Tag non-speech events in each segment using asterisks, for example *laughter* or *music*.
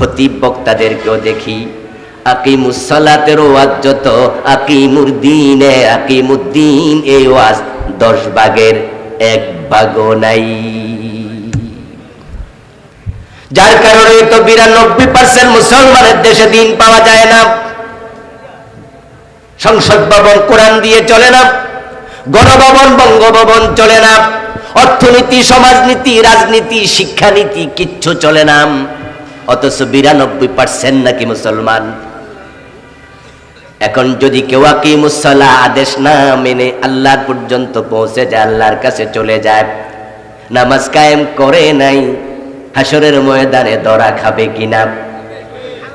খতিব বক্তাদেরকেও দেখি। আকিমুসলাতের ওয়াজ যত আকিমুদ্দিনে আকিমুদ্দিন এই ওয়াজ দশ ভাগের এক ভাগও নাই। যার কারণে তো বিরানব্বই পার্সেন্ট মুসলমানের দেশে দিন পাওয়া যায় না। সংসদ ভবন কোরআন দিয়ে চলে না। গণভবন, বঙ্গভবন চলে না। অর্থনীতি, সমাজনীতি, রাজনীতি, শিক্ষানীতি কিচ্ছু চলে না। অথচ বিরানব্বই পার্সেন্ট নাকি মুসলমান। এখন যদি কেউ কি মুসল্লা আদেশ না মেনে আল্লাহ পর্যন্ত পৌঁছে যায়, আল্লাহর কাছে চলে যায়, নামাজ কায়েম করে নাই হাসরের ময়দানে দরা খাবে কিনা?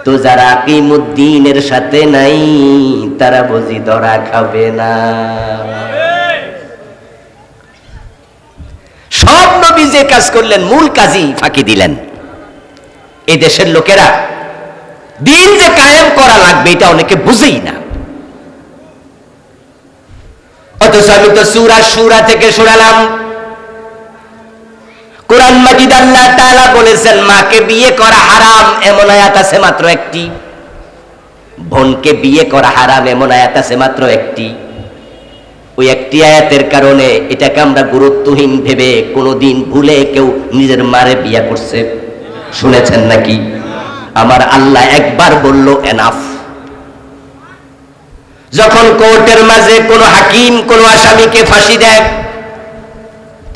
তো যারা আকিমুদ্দিনের সাথে নাই, তারা বুঝি ধরা খাবে না। সব নবী যে কাজ করলেন, মূল কাজই ফাঁকি দিলেন। এই দেশের লোকেরা দিন যে কায়েম করা লাগবে, এটা অনেকে বুঝেই না। অথচ আমি তো সুরা সুরা থেকে শোনালাম। কোরআন মাজিদ আল্লাহ তাআলা বলেছেন, মাকে বিয়ে করা হারাম এমন আয়াত আছে মাত্র একটি। বোনকে বিয়ে করা হারাম এমন আয়াত আছে মাত্র একটি। ওই একটি আয়াতের কারণে এটাকে আমরা গুরুত্বহীন ভেবে কোনোদিন ভুলে কেউ নিজের মারে বিয়ে করছে। শুনেছেন নাকি? আমার আল্লাহ একবার বলল এনাফ যখন কোর্টের মাঝে কোনো হাকিম, কোনো আসামিকে ফাঁসি দেয়,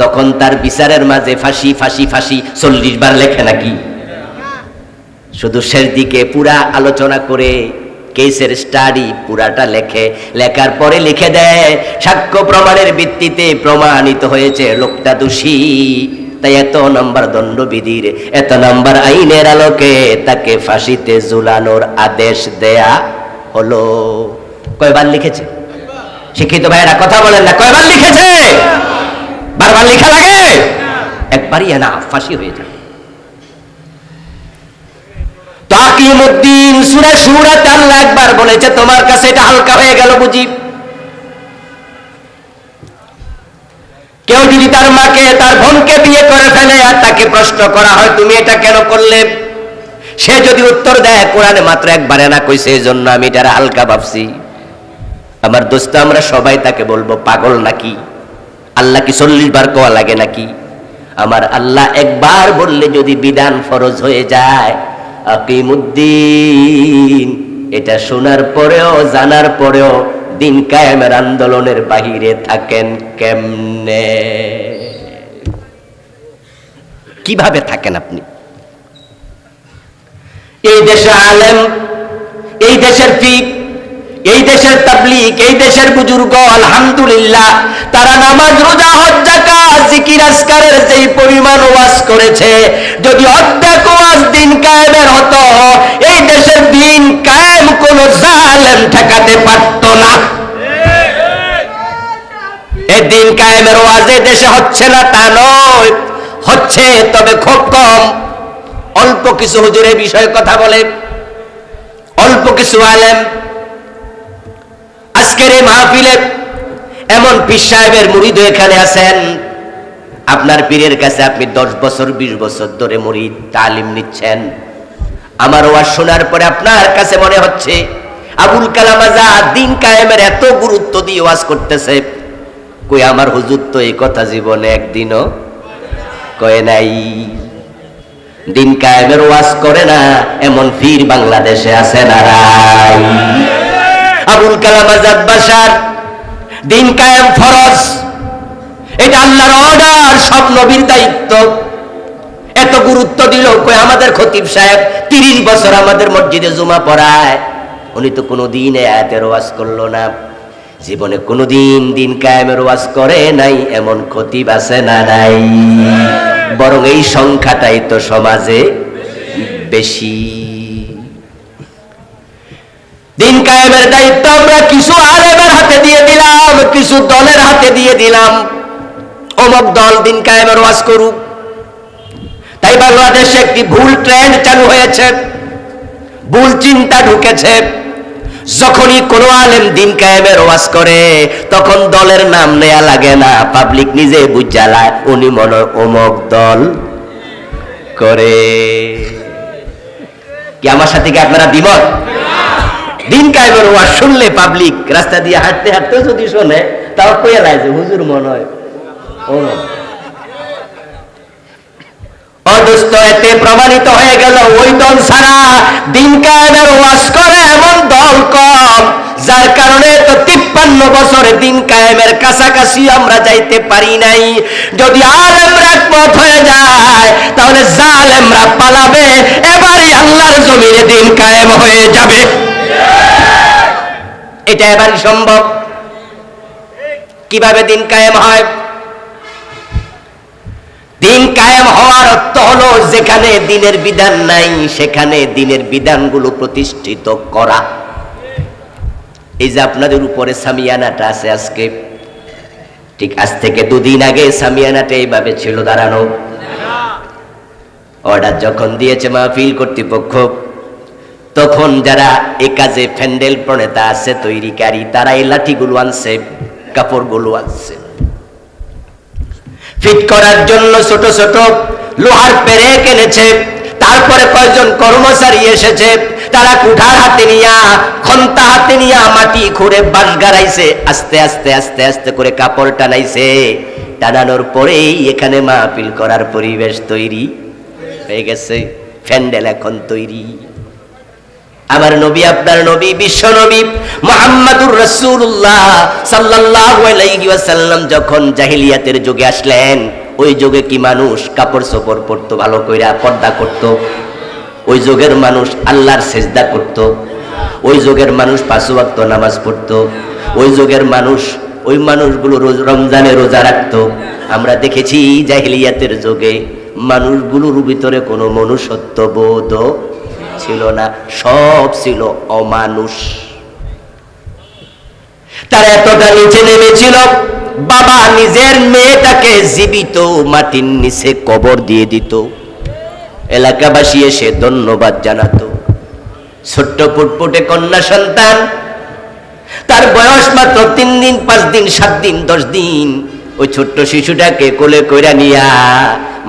তখন তার বিচারের মাঝে ফাঁসি ফাঁসি ফাঁসি চল্লিশ বার লেখে নাকি? শুধু শেষ দিকে পুরা আলোচনা করে কেসের স্টাডি পুরাটা লেখে, লেখার পরে লিখে দেয়, সাক্ষ্য প্রমাণের ভিত্তিতে প্রমাণিত হয়েছে, লোকটা দোষী। তাই এত নম্বর দণ্ডবিধির, এত নম্বর আইনের আলোকে তাকে ফাঁসিতে ঝুলানোর আদেশ দেয়া হলো। কয়বার লিখেছে? শিক্ষিত ভাইয়েরা, কথা বলেন না, কয়বার লিখেছে? বারবার লেখা লাগে? একবারই না ফাঁসি হয়ে যায়। তাকিমুদ্দিন, সুরে সুরাত আল্লাহ একবার বলেছে, তোমার কাছে এটা হালকা হয়ে গেল বুঝি। কেউ যদি তার মাকে, তার বোনকে বিয়ে করে ফেলে আর তাকে প্রশ্ন করা হয়, তুমি এটা কেন করলে? সে যদি উত্তর দেয়, কোরআনে মাত্র একবারে না কইছে এই জন্য আমি এটা হালকা ভাবছি। আমার দোস্ত, আমরা সবাই তাকে বলব, পাগল নাকি? আল্লাহ কি চল্লিশ বার কোয়া লাগে নাকি? আমার আল্লাহ একবার বললে যদি বিধান ফরজ হয়ে যায়, আকিমুদ্দিন, এটা শোনার পরেও, জানার পরেও দিন কায়েমের আন্দোলনের বাহিরে থাকেন কেমনে? কীভাবে থাকেন আপনি? এই দেশে আলেম, এই দেশের ফিক এই দেশের তাবলিক এই দেশের বুজুর্গ, আলহামদুলিল্লাহ, তারা নামাজ, রোজা, হজ, যাকাত, জিকির, আজকারের যেই পরিমাণ ওয়াজ করেছে, যদি অর্ধেক ওয়াজ দিন কায়েমের হতো, এই দেশের দিন কায়েম কোন জালেম ঠেকাতে পারত না। এই দিন কায়েমের ওয়াজ দেশে হচ্ছে না তা নয়। হচ্ছে, তবে খুব কম। অল্প কিছু হুজুরের বিষয়ে কথা বলে অল্প কিছু আলেম। আজকের এই মাহফিলে এমন পীর সাহেবের মুরিদ এখানে আছেন। আপনার পীরের কাছে আপনি দশ বছর, বিশ বছর ধরে মুরিদ, তালিম নিচ্ছেন। আমার ওয়াজ শোনার পরে আপনার কাছে মনে হচ্ছে, আবুল কালাম আজাদ দিন কায়েমের এত গুরুত্ব দিয়ে ওয়াজ করতেছে। কই আমার হুজুর তো এই কথা জীবনে একদিনও কয়ে নাই। দিন কায়েমের ওয়াজ করে না, এমন ফির বাংলাদেশে আছে না আবুল কালাম আজাদ বাসার দিন কায়েম ফরজ। এটা আল্লাহর অর্ডার সব নবীর দায়িত্ব। এত গুরুত্ব দিল, কই আমাদের খতিব সাহেব তিরিশ বছর আমাদের মসজিদে জুমা পড়ায়। উনি তো কোনো দিন আয়াতের ওয়াজ করল না। জীবনে কোনোদিন দিন কায়েমের ওয়াজ করে নাই, এমন ক্ষতি বাসে না নাই? বরং এই সংখ্যাটাই তো সমাজে বেশি। দিন কায়েমের দায়িত্ব আমরা কিছু আলেমের হাতে দিয়ে দিলাম, কিছু দলের হাতে দিয়ে দিলাম। অমক দল দিন কায়েমের ওয়াজ করুক। তাই বাংলাদেশে একটি ভুল ট্রেন্ড চালু হয়েছে, ভুল চিন্তা ঢুকেছে। যখনই কোনো আলেম দিন কায়েমের ওয়াজ করে, তখন দলের নাম নেয়া লাগে না। পাবলিক নিজে বুঝালায় উনি মনে অমক দল করে। কি আমার সাথে কি আপনারা দ্বিমত? দিন কায়েমের ওয়াজ শুনলে পাবলিক রাস্তা দিয়ে হাঁটতে হাঁটতে যদি শোনে, তাও কয়ে লাগে হুজুর মনে হয় নয়। এতে প্রমাণিত হয়ে গেল ওই দল ছাড়া দিন কায়েমের ওয়াজ করে এমন দল কম, যার কারণে তো তিপ্পান্ন বছরে দিন কায়েমের কাছাকাছি আমরা যাইতে পারি নাই। যদি আলেমরা একমত হয়ে যায়, তাহলে জালেমরা পালাবে, এবারে আল্লাহর জমিনে দিন কায়েম হয়ে যাবে। এটা এবারই সম্ভব। কীভাবে দিন কায়েম হয়? দিন কায়েম হওয়ার অর্থ হলো, যেখানে দিনের বিধান নাই, সেখানে দিনের বিধানগুলো প্রতিষ্ঠিত করা। এই যে আপনাদের উপরে সামিয়ানাটা আছে আজকে, ঠিক আজ থেকে দুদিন আগে সামিয়ানাটা এইভাবে ছিল দাঁড়ানো। অর্ডার যখন দিয়েছে মাহফিল কর্তৃপক্ষ, তখন যারা এ কাজে ফ্যান্ডেল প্রণেতা আছে, তৈরিকারী তারা এই লাঠিগুলো আনছে, কাপড়গুলো আনছে। ফিট করার জন্য ছোট ছোট লোহার পেরে কেনেছে তারপরে কয়েকজন কর্মচারী এসেছে। তারা কুঠার হাতে নিয়া, খন্তা হাতে নিয়া মাটি খুঁড়ে বাঁশ গাড়াইছে। আস্তে আস্তে আস্তে আস্তে করে কাপড় টানাইছে। টানানোর পরেই এখানে মাহফিল করার পরিবেশ তৈরি হয়ে গেছে। ফ্যান্ডেল এখন তৈরি। আমার নবী, আপনার নবী, বিশ্ব নবী মোহাম্মদুর রসুল্লাহ ওয়াসাল্লাম যখন জাহিলিয়াতের যুগে আসলেন, ওই যুগে কি মানুষ কাপড় চোপড় পরতো, ভালো কইরা পর্দা করত? ওই যুগের মানুষ আল্লাহর সেজদা করত। ওই যুগের মানুষ পাঁচ ওয়াক্ত নামাজ পড়তো। ওই যুগের মানুষ, ওই মানুষগুলো রোজ, রমজানে রোজা রাখত। আমরা দেখেছি জাহিলিয়াতের যুগে মানুষগুলোর ভিতরে কোনো মনুষ্যত্ব বোধ ছিল না, সব ছিল অমানুষ। তার এতটা নিচে নেমেছিল, বাবা নিজের মেয়েটাকে জীবিত মাটির নিচে কবর দিয়ে দিত। এলাকাবাসী এসে ধন্যবাদ জানাতো। ছোট্ট ফুটফুটে কন্যা সন্তান, তার বয়স মাত্র তিন দিন, পাঁচ দিন, সাত দিন, দশ দিন। ওই ছোট্ট শিশুটাকে কোলে কইরা নিয়া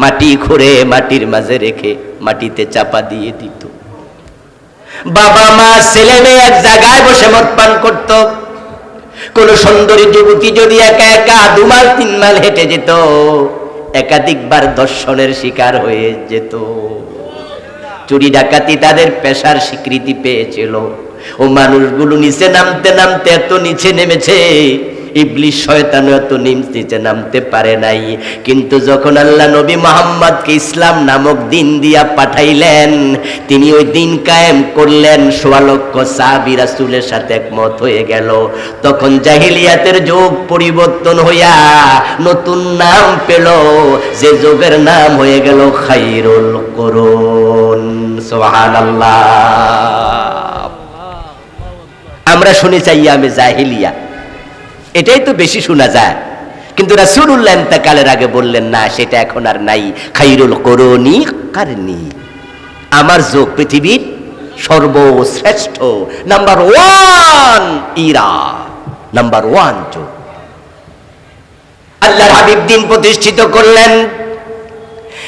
মাটি খুঁড়ে মাটির মাঝে রেখে মাটিতে চাপা দিয়ে দিত। বাবা মা, ছেলে মেয়ে এক জায়গায় বসে মদ পান করত। কোন সুন্দরী যুবতী যদি একা একা দু মাইল তিন মাইল হেঁটে যেত, একাধিকবার দর্শনের শিকার হয়ে যেত। চুরি ডাকাতি তাদের পেশার স্বীকৃতি পেয়েছিল। ও মানুষগুলো নিচে নামতে নামতে এত নিচে নেমেছে ইবলিশ শয়তান এত নিম- নিচে নামতে পারে নাই। কিন্তু যখন আল্লাহ নবী মোহাম্মদকে ইসলাম নামক দিন দিয়া পাঠাইলেন, তিনি ওই দিন কায়েম করলেন, সোয়া লক্ষ সাহাবী রাসূলের সাথে একমত হয়ে গেল। তখন জাহিলিয়াতের পরিবর্তন হইয়া নতুন নাম পেল। যে যুগের নাম হয়ে গেল খাইরুল করুন। সুবহানাল্লাহ। আমরা শুনে চাই আমি জাহিলিয়া। এটাই তো বেশি শোনা যায়। কিন্তু রাসূলুল্লাহ ইন্তেকালের আগে বললেন, না, সেটা এখন আর নাই। খাইরুল করুনি কারনি। আমার যোগ পৃথিবীর সর্বশ্রেষ্ঠ number one Ira, number one যোগ। আল্লাহর হাবিব দিন প্রতিষ্ঠিত করলেন।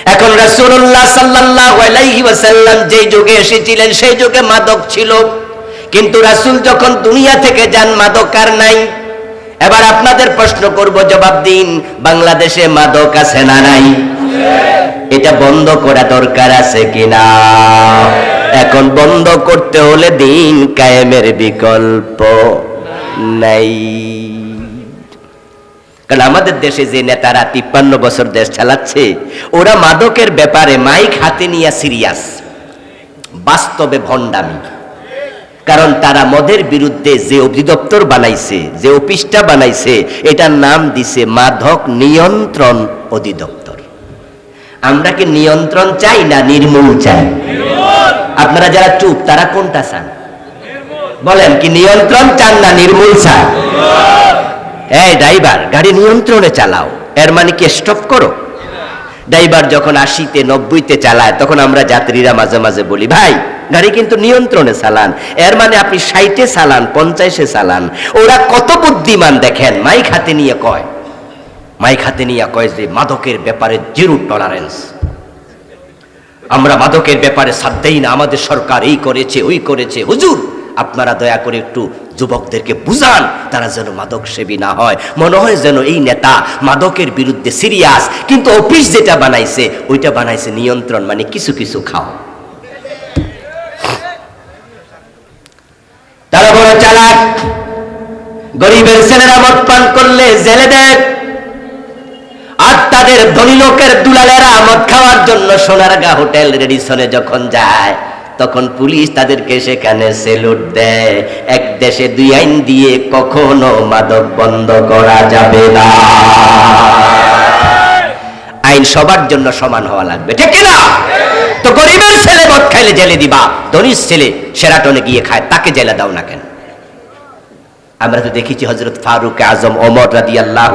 এখন রাসূলুল্লাহ সাল্লাল্লাহু আলাইহি যেই যুগে এসেছিলেন, সেই যুগে মাদক ছিল। কিন্তু রাসূল যখন দুনিয়া থেকে যান, মাদক আর নাই। এবার আপনাদের প্রশ্ন করব, জবাব দিন, বাংলাদেশে মাদক আছে না নাই? এটা বন্ধ করা দরকার আছে কিনা? এখন বন্ধ করতে হলে দিন কায়েমের বিকল্প নাই। কারণ আমাদের দেশে যে নেতারা তিপ্পান্ন বছর দেশ চালাচ্ছে, ওরা মাদকের ব্যাপারে মাইক হাতে নিয়ে সিরিয়াস, বাস্তবে ভণ্ডামি। কারণ তারা মদের বিরুদ্ধে যে অধিদপ্তর বানাইছে, যে অফিসটা বানাইছে, এটার নাম দিছে মাদক নিয়ন্ত্রণ অধিদপ্তর। আমরা কি নিয়ন্ত্রণ চাই না নির্মূল চাই? আপনারা যারা চুপ, তারা কোনটা চান? বলেন, কি নিয়ন্ত্রণ চান না নির্মূল চান? এই ড্রাইভার, গাড়ি নিয়ন্ত্রণে চালাও। এর মানে কি স্টপ করো? ড্রাইভার যখন আশিতে, নব্বইতে চালায়, তখন আমরা যাত্রীরা মাঝে মাঝে বলি, ভাই, গাড়ি কিন্তু নিয়ন্ত্রণে চালান। এর মানে আপনি ষাটে চালান, পঞ্চাশে চালান। ওরা কত বুদ্ধিমান দেখেন? মাইক হাতে নিয়ে কয়। মাইক হাতে নিয়ে কয় যে, মাদকের ব্যাপারে জিরো টলারেন্স আমরা মাদকের ব্যাপারে সাথ দেই না, আমাদের সরকার এই করেছে, ওই করেছে। হুজুর, আপনারা দয়া করে একটু যুবকদেরকে বুঝান, তারা যেন মাদক সেবী না হয়। মনে হয় যেন এই নেতা মাদকের বিরুদ্ধে সিরিয়াস, কিন্তু অফিস যেটা বানাইছে, ওইটা বানাইছে নিয়ন্ত্রণ মানে কিছু কিছু খাও। তারা বড় চালাক, গরিবের ছেলেরা মদ পান করলে জেলে দেয় আর তাদের ধনী লোকের দুলালেরা মদ খাওয়ার জন্য সোনারগা হোটেল রেডিসনে যখন যায় তখন পুলিশ তাদেরকে সেখানে সেলুট দেয়। এক দেশে দুই আইন দিয়ে কখনো মাদক বন্ধ করা যাবে না। আইন সবার জন্য সমান হওয়া লাগবে, ঠিক কিনা তো গরিবের ছেলে মদ খাইলে জেলে দিবা, ধনীর ছেলে সেরাটনে গিয়ে খায়, তাকে জেলে দাও না কেন? আমরা তো দেখেছি হজরত ফারুক আজম, ওমর রাদি আল্লাহ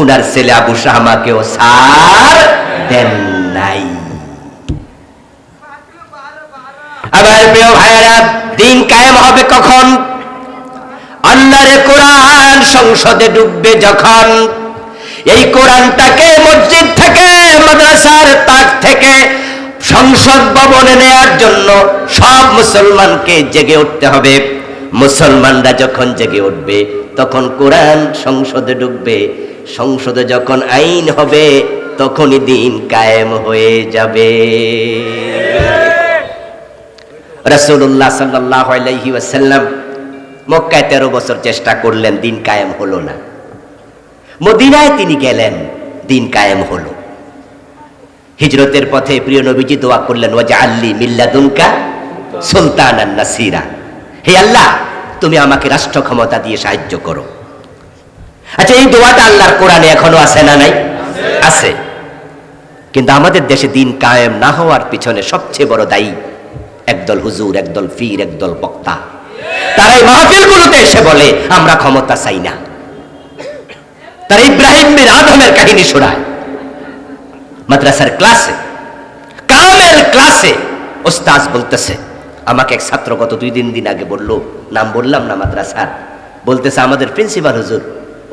উনার ছেলে আবু শাহমাকেও সার দেন নাই আবার প্রিয় ভাইয়েরা দিন কায়েম হবে কখন? আল্লাহরে কোরআন সংসদে ডুববে যখন। এই কোরআনটাকে মসজিদ থেকে, মাদ্রাসার তাক থেকে, সংসদ ভবনে নেয়ার জন্য সব মুসলমানকে জেগে উঠতে হবে। মুসলমানরা যখন জেগে উঠবে, তখন কোরআন সংসদে ঢুকবে সংসদে যখন আইন হবে, তখনই দিন কায়েম হয়ে যাবে। আলাইহি ওয়াসাল্লাম মক্কায় তেরো বছর চেষ্টা করলেন, দিন কায়েম হলো না। মদিনায় তিনি গেলেন, দিন কায়েম হলো। হিজরতের পথে প্রিয় নবীজি দোয়া করলেন ওয়াজা আল্লি মিল্লাদুনকা সুলতান নাসিরা। হে আল্লাহ, তুমি আমাকে রাষ্ট্র ক্ষমতা দিয়ে সাহায্য করো। আচ্ছা এই দোয়াটা আল্লাহর কোরআনে এখনও আছে না নাই? আছে। কিন্তু আমাদের দেশে দিন কায়েম না হওয়ার পিছনে সবচেয়ে বড় দায়ী একদল হুজুর, একদল ফির, একদল বক্তা। তারা এই মাহফিলগুলোতে এসে বলে, আমরা ক্ষমতা চাই না। তারা ইব্রাহিম বিন আদমের কাহিনী শোনায়। মাদ্রাসার ক্লাসে কামেল ক্লাসে ওস্তাজ বলতেছে, আমাকে এক ছাত্র গত দুই দিন দিন আগে বলল, নাম বললাম না মাদ্রাসার। বলতেছে, আমাদের প্রিন্সিপাল হুজুর।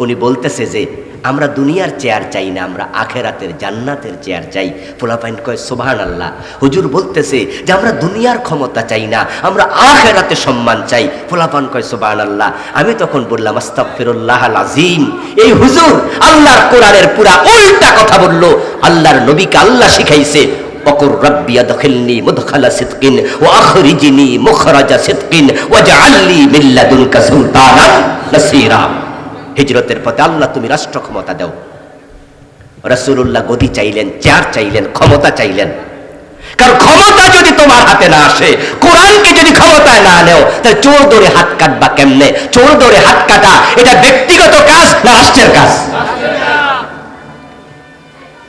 উনি বলতেছে যে আমরা দুনিয়ার চেয়ার চাই না আমরা আখেরাতের জান্নাতের চেয়ার চাই ফোলাপাইন কয় সোভান আল্লাহ হুজুর বলতেছে যে আমরা দুনিয়ার ক্ষমতা চাই না আমরা আখেরাতে সম্মান চাই ফোলাপান কয় সোভান আল্লাহ আমি তখন বললাম আস্তাগফিরুল্লাহ আজিম এই হুজুর আল্লাহর কোরআনের পুরা উল্টা কথা বললো আল্লাহর নবীকে আল্লাহ শিখাইছে وقل ربي ادخلني مدخل صدق واخرجني مخرج صدق واجعل لي من لدنك سلطانا نصيرا হিজরতের পথে আল্লাহ তুমি রাষ্ট্র ক্ষমতা দাও। রাসূলুল্লাহ গদি চাইলেন, চেয়ার চাইলেন, ক্ষমতা চাইলেন। কারণ ক্ষমতা যদি তোমার হাতে না আসে, কোরআনকে যদি ক্ষমতায় না নেও, তাহলে চোর ধরে হাত কাটবা কেমনে? চোর ধরে হাত কাটা, এটা ব্যক্তিগত কাজ না রাষ্ট্রের কাজ?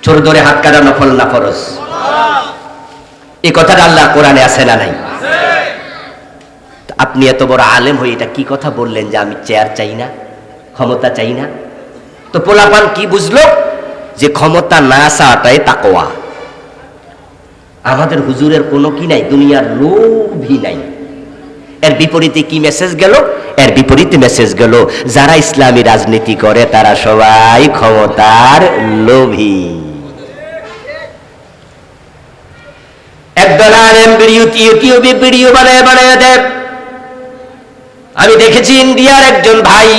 চোর ধরে হাত কাটা নফল না ফরজ? এই কথাটা আল্লাহ কোরআনে আছে না নাই? আপনি এত বড় আলেম হয়ে এটা কি কথা বললেন যে আমি চেয়ার চাই না? ক্ষমতা চাই না। তো পোলাপান কি বুঝলো? যে ক্ষমতা না চাওয়াটাই তাকোয়া আমাদের হুজুরের কোনো কি নাই, দুনিয়ার লোভই নাই। এর বিপরীতে কি মেসেজ গেল? এর বিপরীতে মেসেজ গেল, যারা ইসলামী রাজনীতি করে, তারা সবাই ক্ষমতার লোভী। একদল আলেম ভিডিও বানায় বানায় দেয় আমি দেখেছি ইন্ডিয়ার একজন ভাই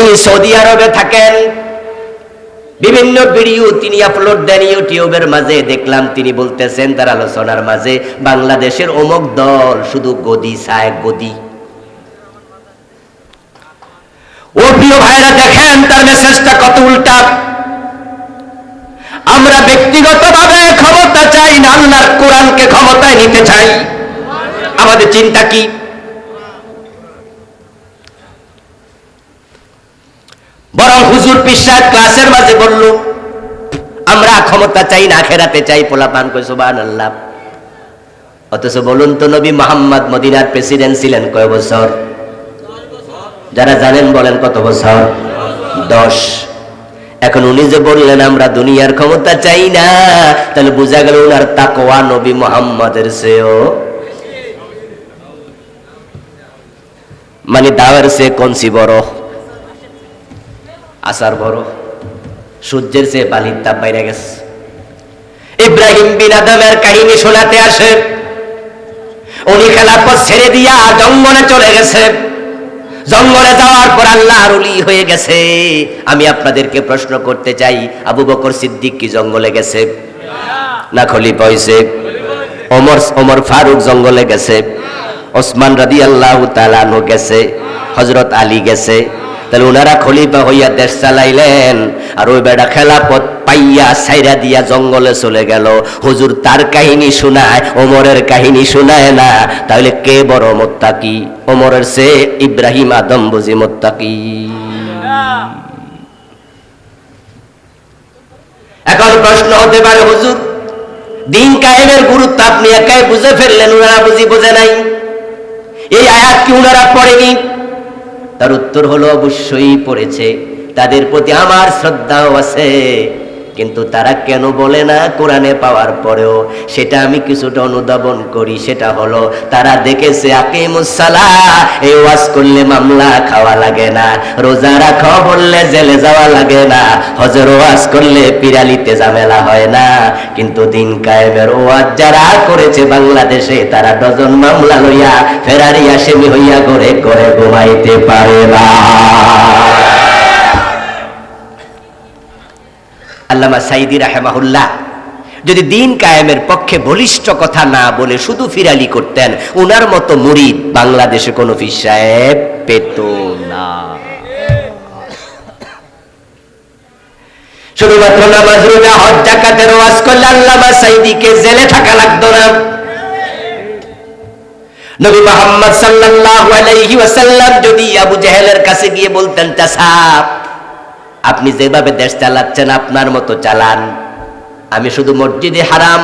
উনি সৌদি আরবে থাকেন। বিভিন্ন ভিডিও তিনি আপলোড দেন ইউটিউবের মাঝে। দেখলাম তিনি বলতেছেন, তার আলোচনার মাঝে, বাংলাদেশের অমুক দল শুধু গদি চায় গদি। ও প্রিয় ভাইরা দেখেন তার মেসেজটা কত উল্টা। আমরা ব্যক্তিগতভাবে ক্ষমতা চাই না, আল্লাহর কোরআনকে ক্ষমতায় নিতে চাই। আমাদের চিন্তা কি? বরং হুজুর পিসার ক্লাসের মাঝে বলল, আমরা ক্ষমতা চাই না খেরাতে চাই পোলাপান কই সুবান আল্লাহ অথচ বলুন তো নবী মোহাম্মদ মদিনার প্রেসিডেন্ট ছিলেন কয় বছর? যারা জানেন বলেন কত বছর? দশ। এখন উনি যে বললেন, আমরা দুনিয়ার ক্ষমতা চাই না, তাহলে বোঝা গেল উনার তাকোয়া নবী মোহাম্মদের চেয়েও মানে দাওয়ার সে কনসি বড়। আসার বড় সূর্যের চেয়ে বালির তাপ বাইরে গেছে। ইব্রাহিম বিন আদমের কাহিনী শোনাতে আসে। উনি খেলাফত ছেড়ে দিয়া জঙ্গলে চলে গেছে। জঙ্গলে যাওয়ার পর আল্লাহ রুলি হয়ে গেছে। আমি আপনাদেরকে প্রশ্ন করতে চাই, আবু বকর সিদ্দিক কি জঙ্গলে গেছে? না খলিফা হইছে। ওমর ওমর ফারুক জঙ্গলে গেছে। ওসমান রাদি আল্লাহ তালানু গেছে। হজরত আলী গেছে। তাহলে ওনারা খলিফা হইয়া দেশ চালাইলেন। আর ওই বেড়া খেলাপথ পাইয়া সাইরা দিয়া জঙ্গলে চলে গেল। হুজুর তার কাহিনী শোনায়, ওমরের কাহিনী শোনায় না। তাহলে কে বড় মোত্তাকি? ওমরের সে ইব্রাহিম আদম বুঝি মোত্তাকি। এখন প্রশ্ন হতে পারে, হুজুর, দিন কায়েমের গুরুত্ব আপনি একাই বুঝে ফেললেন ওনারা বুঝি বোঝে নাই? এই আয়াত কি ওনারা পড়েনি? তার উত্তর হলো অবশ্যই পড়েছে। তাদের প্রতি আমার শ্রদ্ধাও আছে। কিন্তু তারা কেন বলে না কোরআনে পাওয়ার পরেও? সেটা আমি কিছুটা অনুধাবন করি, সেটা হলো তারা দেখেছে আকে মুসালা এই ওয়াজ করলে মামলা খাওয়া লাগে না, রোজা রাখো বললে জেলে যাওয়া লাগে না, হজর ওয়াজ করলে পিরালিতে ঝামেলা হয় না। কিন্তু দিন কায়েমের ওয়াজ যারা করেছে বাংলাদেশে, তারা ডজন মামলা লইয়া, ফেরারি আসামি হইয়া ঘরে করে ঘুমাইতে পারে না। আল্লামা সাইদি রাহেমাহুল্লাহ, যদি দিন কায়েমের পক্ষে বলিষ্ঠ কথা না বলে শুধু ফিরালি করতেন ওনার মতো মুরিদ বাংলাদেশে কোনো ফির সাহেব পেত না। শুধুমাত্র নামাজ রোজা, হজ জাকাতের ওয়াজ করলে আল্লামা সাইদিকে জেলে থাকা লাগতো না। নবী মোহাম্মদ সাল্লাল্লাহু আলাইহি ওয়াসাল্লাম যদি আবু জেহেলের কাছে গিয়ে বলতেন, চাচা আপনি যেভাবে দেশ চালাচ্ছেন আপনার মতো চালান। আমি শুধু মসজিদে হারাম,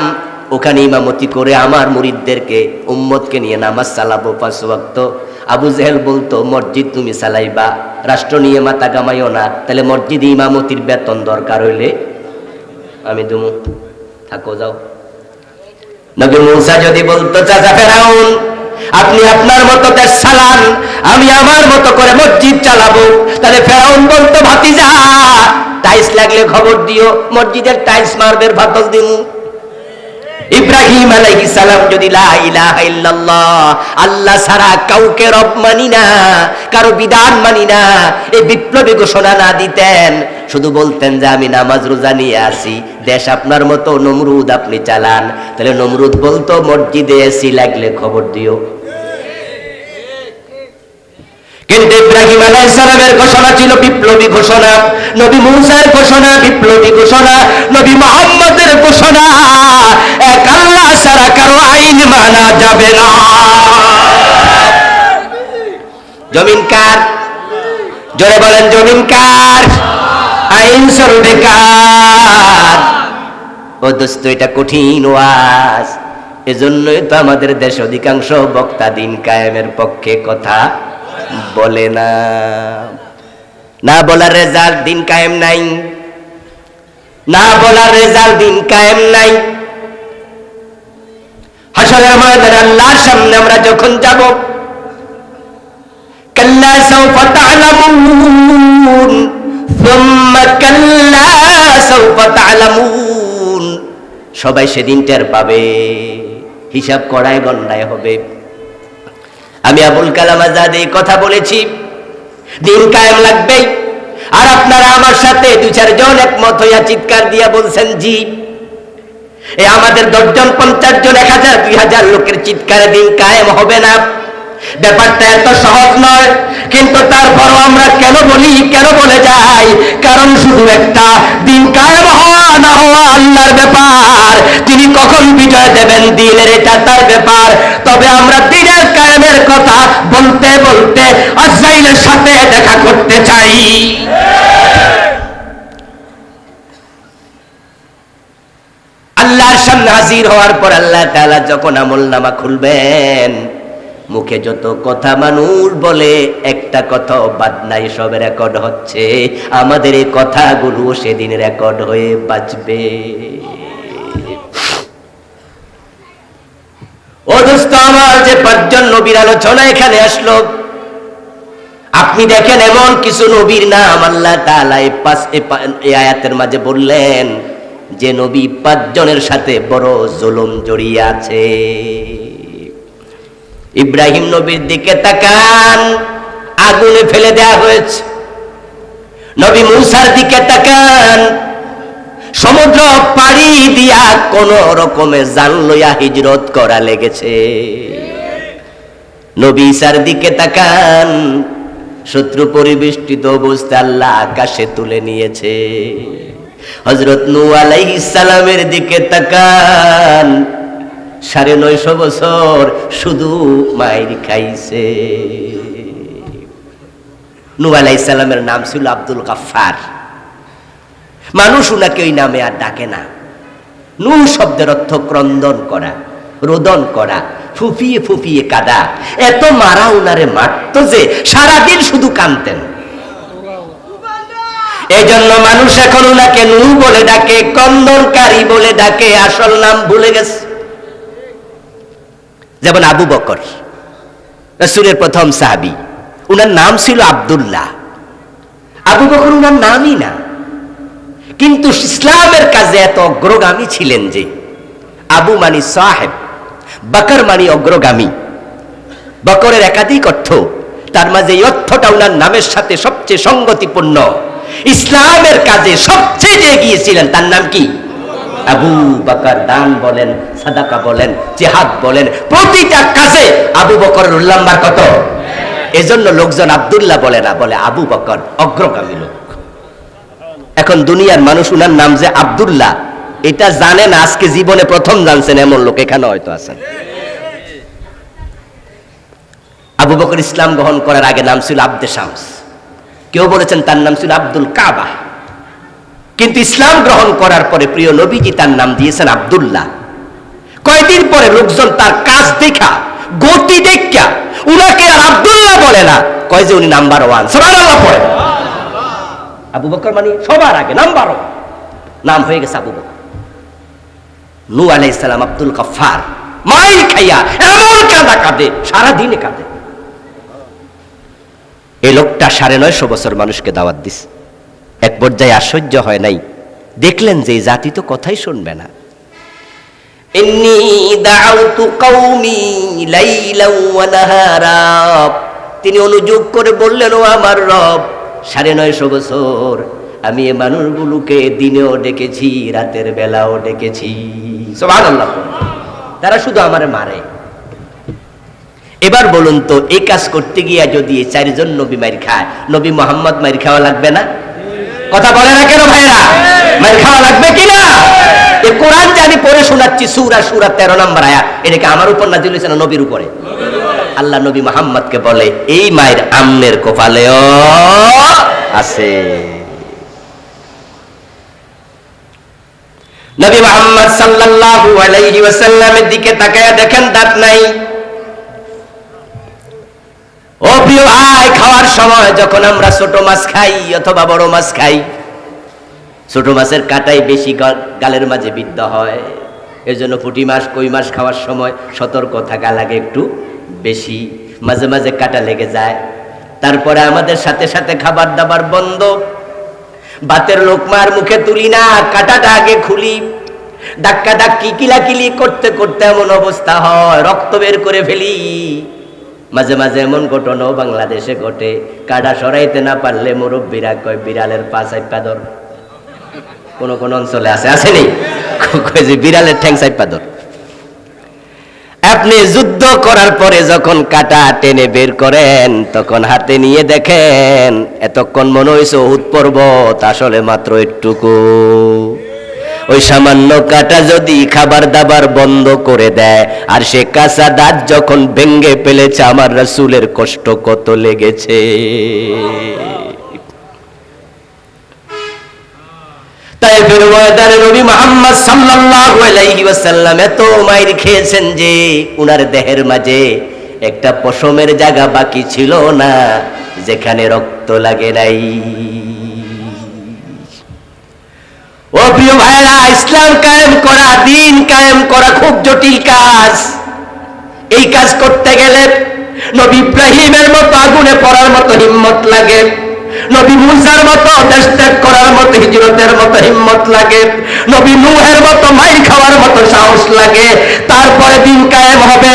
ওখানে ইমামতি করে আমার মুরিদদেরকে, উম্মতকে নিয়ে নামাজ চালাবো পাঁচ ওয়াক্ত। আবু জেহেল বলতো, মসজিদ তুমি চালাইবা, রাষ্ট্র নিয়ে মাথা কামাইও না, তাহলে মসজিদে ইমামতির বেতন দরকার হইলে। আমি দুমু, থাকো যাও। নবী মুসা যদি বলতো, চাচা ফেরাউন আপনি আপনার মতো দেশ চালান আমি আমার মতো করে মসজিদ চালাবো। তাহলে ফেরাউন বলতো, ভাতিজা, টাইলস লাগলে খবর দিও, মসজিদের টাইলস মারবের ভাতল দিমু। ইব্রাহিম সালাম যদি লা ইলাহা ইল্লাল্লাহ, আল্লাহ ছাড়া কাউকে রব মানি না, কারও বিধান মানি না এই বিপ্লবী ঘোষণা না দিতেন, শুধু বলতেন যে আমি নামাজ রোজা নিয়ে আসি, দেশ আপনার মতো নমরুদ আপনি চালান। তাহলে নমরুদ বলতো, মসজিদে এসি লাগলে খবর দিও। কিন্তু ইব্রাহিম আলাইহিসসালামের ঘোষণা ছিল বিপ্লবী ঘোষণা, নবী মুসার ঘোষণা, বিপ্লবী ঘোষণা, নবী মুহাম্মদের ঘোষণা। এক আল্লাহ ছাড়া কারও আইন মানা যাবে না। জমিন কার? জোরে বলেন, জমিন কার? আইন চলবে কার? ও দোস্ত, এটা কঠিন ওয়াজ। এজন্যই তো আমাদের দেশ অধিকাংশ বক্তা দিন কায়েমের পক্ষে কথা বলে না। না বলার রেজাল্ট দিন কায়েম নাই। না বলার রেজাল্ট দিন কায়েম নাই। হাসরের ময়দানে আল্লাহর সামনে আমরা যখন যাব, কাল্লা সাউফা তা'লামুন, সুম্মা কাল্লা সাউফা তা'লামুন। সবাই সেদিন টের পাবে, হিসাব করায় গন্ডায় হবে। আমি আবুল কালাম আজাদ এই কথা বলেছি। দিন কায়েম লাগবে। আর আপনারা আমার সাথে দু চারজন একমত হইয়া চিৎকার দিয়া বলছেন, জি। এ আমাদের দশজন পঞ্চাশ জন এক হাজার, দুই হাজার লোকের চিৎকারে দিন কায়েম হবে না। ব্যাপারটা এত সহজ নয়, কিন্তু তারপরও আমরা কেন বলি, কেন বলে যাই? কারণ শুধু একটা, দিন কায়েম হওয়া না হওয়া আল্লাহর ব্যাপার। তিনি কখন বিজয় দেবেন দিনের এটা তার ব্যাপার। তবে আমরা দিনের কায়েমের কথা বলতে বলতে আজরাইলের সাথে দেখা করতে চাই। আল্লাহর সামনে হাজির হওয়ার পর আল্লাহ তাআলা যখন আমল নামা খুলবেন মুখে যত কথা মানুষ বলে, একটা কথাও বাদ নাই, সব রেকর্ড হচ্ছে। আমাদের এই কথাগুলো সেদিন রেকর্ড হয়ে বাঁচবে। ও দোস্ত, আমার যে পাঁচজন নবীর আলোচনা এখানে আসলো, আপনি দেখেন এমন কিছু নবীর নাম আল্লাহ তাআলা এই পাঁচ আয়াতের মাঝে বললেন, যে নবী পাঁচজনের সাথে বড় জুলুম জড়িয়ে আছে। ইব্রাহিম নবীর দিকে তাকান, আগুনে ফেলে দেয়া হয়েছে। নবী মুসার দিকে তাকান, সমুদ্র পাড়ি দিয়া কোন রকমে জান লইয়া হিজরত করা লেগেছে। নবী ঈসার দিকে তাকান, শত্রু পরিবেষ্টিত অবস্থা আল্লাহ আকাশে তুলে নিয়েছে। হজরত নু আলাইহিস সালামের দিকে তাকান সাড়ে নয়শো বছর শুধু মায়ের খাইছে। নু আলাইহিস সালামের নাম ছিল আব্দুল গাফফার। মানুষ উনাকে ওই নামে আর ডাকে না। নূ শব্দের অর্থ ক্রন্দন করা, রোদন করা ফুফিয়ে ফুফিয়ে কাদা। এত মারা উনারে মারত যে সারাদিন শুধু কানতেন এই জন্য মানুষ এখন উনাকে নূ বলে ডাকে, ক্রন্দনকারী বলে ডাকে, আসল নাম ভুলে গেছে। যেমন আবু বকর, রসুলের প্রথম সাহাবি। উনার নাম ছিল আব্দুল্লাহ। আবু বকর উনার নামই না। কিন্তু ইসলামের কাজে এত অগ্রগামী ছিলেন যে, আবু মানি সাহেব, বকর মানি অগ্রগামী। বকরের একাধিক অর্থ, তার মাঝে এই অর্থটা ওনার নামের সাথে সবচেয়ে সঙ্গতিপূর্ণ। ইসলামের কাজে সবচেয়ে এগিয়েছিলেন তার নাম কি? আবু বকর, দান বলেন সাদাকা বলেন, জেহাদ বলেন, প্রতিটা কাজে আবু বকরের উল্লাম্বার কত? এজন্য লোকজন আব্দুল্লাহ বলে না, বলে আবু বকর, অগ্রগামী লোক। এখন দুনিয়ার মানুষ উনার নাম যে আব্দুল্লাহ, এটা জানেন আজকে জীবনে প্রথম জানছেন এমন লোক, এখানে হয়তো আছেন। আবু বকর ইসলাম গ্রহণ করার আগে নাম ছিল আব্দে শামস। কেউ বলেছেন তার নাম ছিল আব্দুল কাবা। কিন্তু ইসলাম গ্রহণ করার পরে প্রিয় নবীজি তার নাম দিয়েছেন আব্দুল্লাহ। কয়দিন পরে লোকজন তার কাজ দেখা, গতি দেখা, উনাকে আর আব্দুল্লাহ বলে না। কয় যে উনি নাম্বার ওয়ান সবার আল্লাহ পড়ে। আবু বকর মানে সবার আগে নাম্বার ওয়ান নাম হয়ে গেছে আবু বকর। নু আলাইহিস সালাম আব্দুল গফফার। মাই খাইয়া এমন কাঁদা কাঁদে সারা দিনে কাঁদে। এই লোকটা সাড়ে নয়শো বছর মানুষকে দাওয়াত দিস এক পর্যায়ে আশ্চর্য হয় নাই। দেখলেন যে জাতি তো কথাই শুনবে না। তিনি অনুযোগ করে বললেন আমার রব, সাড়ে নয়শো বছর আমি এ মানুষগুলোকে দিনেও ডেকেছি, রাতের বেলাও ডেকেছি। তারা শুধু আমার মারে। এবার বলুন তো, এই কাজ করতে গিয়া যদি চারজন নবী মাইর খায়, নবী মোহাম্মদ মাইর খাওয়া লাগবে না? কথা বলে না কেন ভাইরা? মাইর খাওয়া লাগবে কিনা? এ কোরআন জানি পড়ে শোনাচ্ছি, সুরা সুরা তেরো নম্বর আয়া এটাকে আমার উপর না না নবীর উপরে? আল্লাহ নবী মোহাম্মদকে বলে, এই মায়ের আম্মের আছে। নবী মোহাম্মদ সাল্লাল্লাহু আলাইহি ওয়াসাল্লামের দিকে দেখেন, দাঁত নাই। ও প্রিয় ভাই খাওয়ার সময় যখন আমরা ছোট মাছ খাই অথবা বড় মাছ খাই ছোট মাছের কাটাই বেশি গালের মাঝে বিদ্যা হয়। এর জন্য পুঁটি মাছ, কই মাছ খাওয়ার সময় সতর্ক থাকা লাগে একটু বেশি। মাঝে মাঝে কাটা লেগে যায়। তারপরে আমাদের সাথে সাথে খাবার দাবার বন্ধ। বাতের লোকমার মুখে তুলি না, কাটাটা আগে খুলি। ধাক্কা ধাক্কি, কিলাকিলি করতে করতে এমন অবস্থা হয়, রক্ত বের করে ফেলি। মাঝে মাঝে এমন ঘটনাও বাংলাদেশে ঘটে। কাটা সরাইতে না পারলে মুরব্বীরা কয়, বিড়ালের পা চাইপা ধর। কোন কোন অঞ্চলে আছে আসেনি *laughs* কয় যে বিড়ালের ঠ্যাং চাইপা ধর। আপনি যুদ্ধ করার পরে যখন কাটা টেনে বের করেন, তখন হাতে নিয়ে দেখেন, এতক্ষণ মনে হয়েছে উৎ পর্বত, আসলে মাত্র একটুকু। ওই সামান্য কাটা যদি খাবার দাবার বন্ধ করে দেয়, আর সে কাঁচা দাঁত যখন ভেঙ্গে ফেলেছে, আমার রাসূলের কষ্ট কত লেগেছে। তাই ফের ময়দানে নবী মুহাম্মদ সাল্লাল্লাহু আলাইহি ওয়াসাল্লাম এত মাইর খেয়েছেন যে উনার দেহের মাঝে একটা পশমের জায়গা বাকি ছিল না, যেখানে রক্ত লাগে নাই। ও প্রিয় ভাইরা ইসলাম কায়েম করা, দিন কায়েম করা খুব জটিল কাজ। এই কাজ করতে গেলে নবী ইব্রাহিমের মতো আগুনে পড়ার মতো হিম্মত লাগে। নবী মুসার মতো দেশ ত্যাগ করার মতো, হিজরতের মতো হিম্মত লাগে। নবী নূহের মতো মাই খাওয়ার মতো সাহস লাগে। তারপরে দিন কায়েম হবে।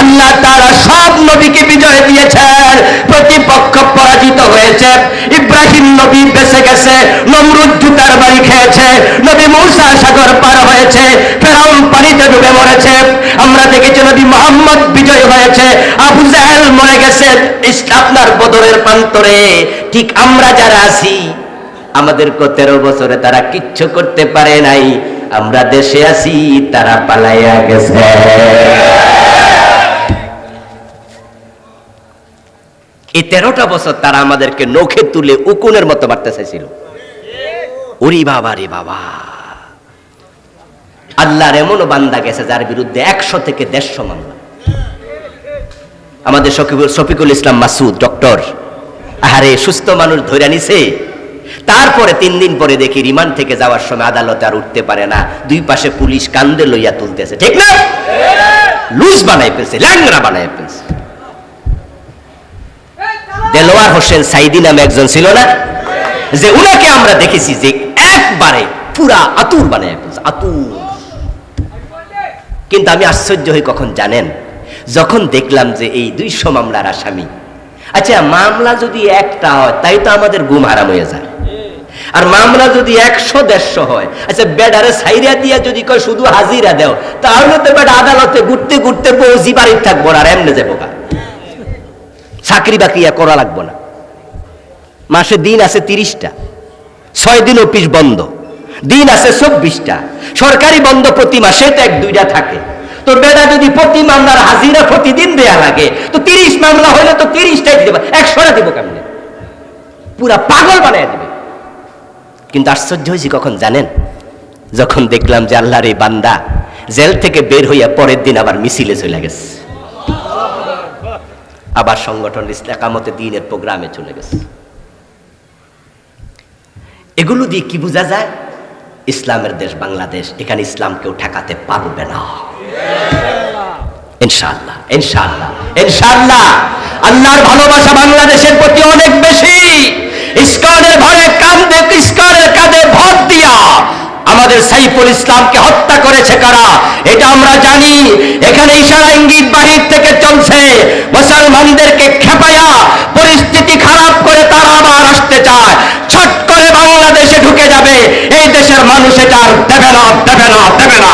আল্লাহ তারা সব নবীকে বিজয় দিয়েছেন। প্রতিপক্ষ পরাজিত হয়েছে। ইব্রাহিম নবী বেঁচে গেছে, নমরুদ জুতার বাড়ি খেয়েছে, নবী মূসা সাগর পার হয়েছে, ফেরাউন পানিতে ডুবে মরেছে। আমরা দেখেছি নবী মোহাম্মদ বিজয় হয়েছে, আবু জাহেল মরে গেছে ইস- আপনার বদরের প্রান্তরে, ঠিক আমরা যারা আছি আমাদেরকে তেরো বছরে তারা কিচ্ছু করতে পারে নাই। আমরা দেশে আছি, তারা পালাইয়া গেছে। এই তেরোটা বছর তারা আমাদেরকে নখে তুলে উকুনের মতো মারতে চাইছিল। ওরি বাবা, রে বাবা। আল্লাহর এমনও বান্দা গেছে যার বিরুদ্ধে একশো থেকে দেড়শো মামলা। আমাদের শফিকুল ইসলাম মাসুদ, ডক্টর। আহারে, সুস্থ মানুষ ধরে নিছে। তারপরে তিন দিন পরে দেখি রিমান্ড থেকে যাওয়ার সময় আদালতে আর উঠতে পারে না। দুই পাশে পুলিশ কান্দে লইয়া তুলতেছে। ঠিক না? লুজ বানাই ফেলছে ল্যাংরা বানাই ফেলছে। দেলোয়ার হোসেন সাইদি নামে একজন ছিল না? যে উনাকে আমরা দেখেছি যে একবারে পুরা আতুর বানাই ফেলছে, আতুর। কিন্তু আমি আশ্চর্য হই কখন জানেন? যখন দেখলাম যে এই দুইশো মামলার আসামি আচ্ছা মামলা যদি একটা হয়, তাই তো আমাদের গুম হারাম হয়ে যায়। আর মামলা যদি একশো, দেড়শো হয় আচ্ছা বেডারে সাইরা দিয়া যদি কয় শুধু হাজিরা দেও, তাহলে তো বেড আদালতে ঘুরতে ঘুরতে পৌঁছি বাড়ির থাকব না, আর এমনি যাব। চাকরি বাকরি আর করা লাগবো না। মাসে দিন আছে তিরিশটা, ছয় দিন অফিস বন্ধ, দিন আছে চব্বিশটা। সরকারি বন্ধ প্রতি মাসে তো এক দুইটা থাকে। তো বেটা যদি প্রতি মামলার হাজিরা প্রতিদিন দেয়া লাগে, তো তিরিশ মামলা হলে তো তিরিশটাই দেবে একশোটা দিব কেমনে? পুরা পাগল বানায় দেবে। কিন্তু আশ্চর্য হয়েছি কখন জানেন? যখন দেখলাম যে আল্লাহর এই বান্দা জেল থেকে বের হইয়া পরের দিন আবার মিছিলে চলে গেছে। আবার সংগঠন একামতে দিনের প্রোগ্রামে চলে গেছে। এগুলো দিয়ে কি বোঝা যায়? ইসলামের দেশ বাংলাদেশ, এখানে ইসলাম কেউ ঠেকাতে পারবে না। ইনশাআল্লাহ। ইনশাআল্লাহ ইনশাআল্লাহ আল্লাহর ভালোবাসা বাংলাদেশের প্রতি অনেক বেশি। ইস্কনের ভয়ে কান্দে ইস্কনের কাঁধে ভর দিয়া আমাদের সাইফুল ইসলামকে হত্যা করেছে কারা? এটা আমরা জানি। এখানে ইশারা ইঙ্গিত বাহির থেকে চলছে। মুসলমানদেরকে খেপায়া পরিস্থিতি খারাপ করে তারা আবার আসতে চায়। ছট করে বাংলাদেশে ঢুকে যাবে। এই দেশের মানুষ এটা দেবে না দেবে না দেবে না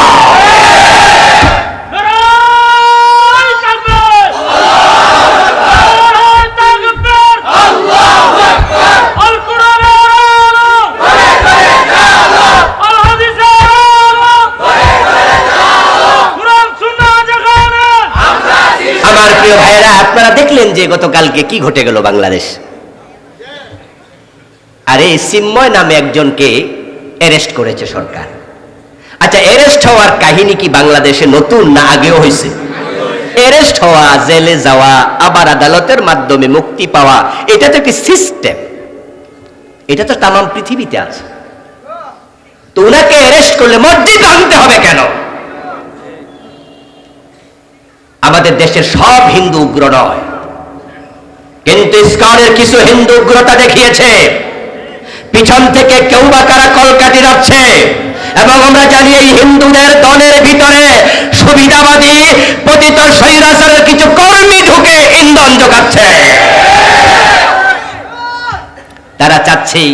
নারায় তাকবীর! নারায় তাকবীর! আল কোরআনের আলো! আল হাদিসের আলো! কোরআন সুন্নাহ যেখানে! আমার প্রিয় ভাইরা আপনারা দেখলেন যে গতকালকে কি ঘটে গেল বাংলাদেশ? আরে সিম্ময় নামে একজনকে অ্যারেস্ট করেছে সরকার। আচ্ছা অ্যারেস্ট হওয়ার কাহিনী কি বাংলাদেশে নতুন না আগেও হয়েছে? অ্যারেস্ট হওয়া, জেলে যাওয়া, আবার আদালতের মাধ্যমে মুক্তি পাওয়া, এটা তো একটি সিস্টেম এটা তো তামাম পৃথিবীতে আছে। তো ওনাকে অ্যারেস্ট করলে মসজিদ ভাঙতে হবে কেন? আমাদের দেশের সব হিন্দু উগ্র নয়। কিন্তু ইস্কনের কিছু হিন্দু উগ্রতা দেখিয়েছে। পিছন থেকে কেউ বা কারা কলকাটি রাখছে এবং আমরা জানি এই হিন্দুদের দলের ভিতরে সুবিধাবাদী পতিত স্বৈরাচারের কিছু কর্মী ঢুকে ইন্ধন যোগাচ্ছে। তারা চাচ্ছেই